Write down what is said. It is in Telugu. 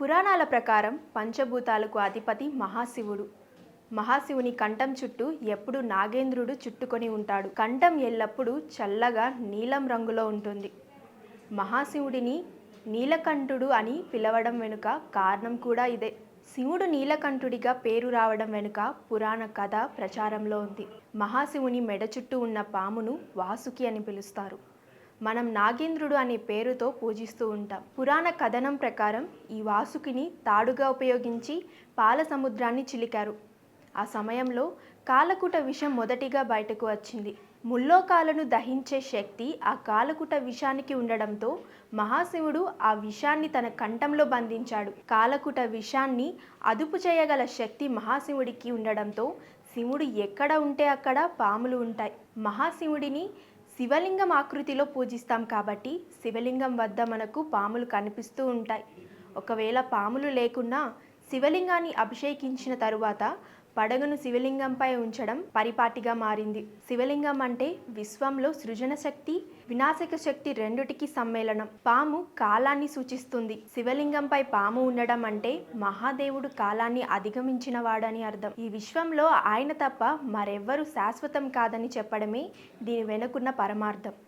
పురాణాల ప్రకారం పంచభూతాలకు అధిపతి మహాశివుడు. మహాశివుని కంఠం చుట్టూ ఎప్పుడు నాగేంద్రుడు చుట్టుకొని ఉంటాడు. కంఠం ఎల్లప్పుడూ చల్లగా నీలం రంగులో ఉంటుంది. మహాశివుడిని నీలకంఠుడు అని పిలవడం వెనుక కారణం కూడా ఇదే. శివుడు నీలకంఠుడిగా పేరు రావడం వెనుక పురాణ కథ ప్రచారంలో ఉంది. మహాశివుని మెడ చుట్టూ ఉన్న పామును వాసుకి అని పిలుస్తారు. మనం నాగేంద్రుడు అనే పేరుతో పూజిస్తూ ఉంటాం. పురాణ కథనం ప్రకారం ఈ వాసుకిని తాడుగా ఉపయోగించి పాల సముద్రాన్ని చిలికారు. ఆ సమయంలో కాలకుట విషం మొదటిగా బయటకు వచ్చింది. ముల్లోకాలను దహించే శక్తి ఆ కాలకుట విషానికి ఉండడంతో మహాశివుడు ఆ విషాన్ని తన కంఠంలో బంధించాడు. కాలకుట విషాన్ని అదుపు చేయగల శక్తి మహాశివుడికి ఉండడంతో శివుడు ఎక్కడ ఉంటే అక్కడ పాములు ఉంటాయి. మహాశివుడిని శివలింగం ఆకృతిలో పూజిస్తాం కాబట్టి శివలింగం వద్ద మనకు పాములు కనిపిస్తూ ఉంటాయి. ఒకవేళ పాములు లేకున్నా శివలింగాన్ని అభిషేకించిన తరువాత పడగను శివలింగంపై ఉంచడం పరిపాటిగా మారింది. శివలింగం అంటే విశ్వంలో సృజన శక్తి వినాశక శక్తి రెండుటికి సమ్మేళనం. పాము కాలాన్ని సూచిస్తుంది. శివలింగంపై పాము ఉండడం అంటే మహాదేవుడు కాలాన్ని అధిగమించిన వాడని అర్థం. ఈ విశ్వంలో ఆయన తప్ప మరెవ్వరూ శాశ్వతం కాదని చెప్పడమే దీని వెనుకున్న పరమార్థం.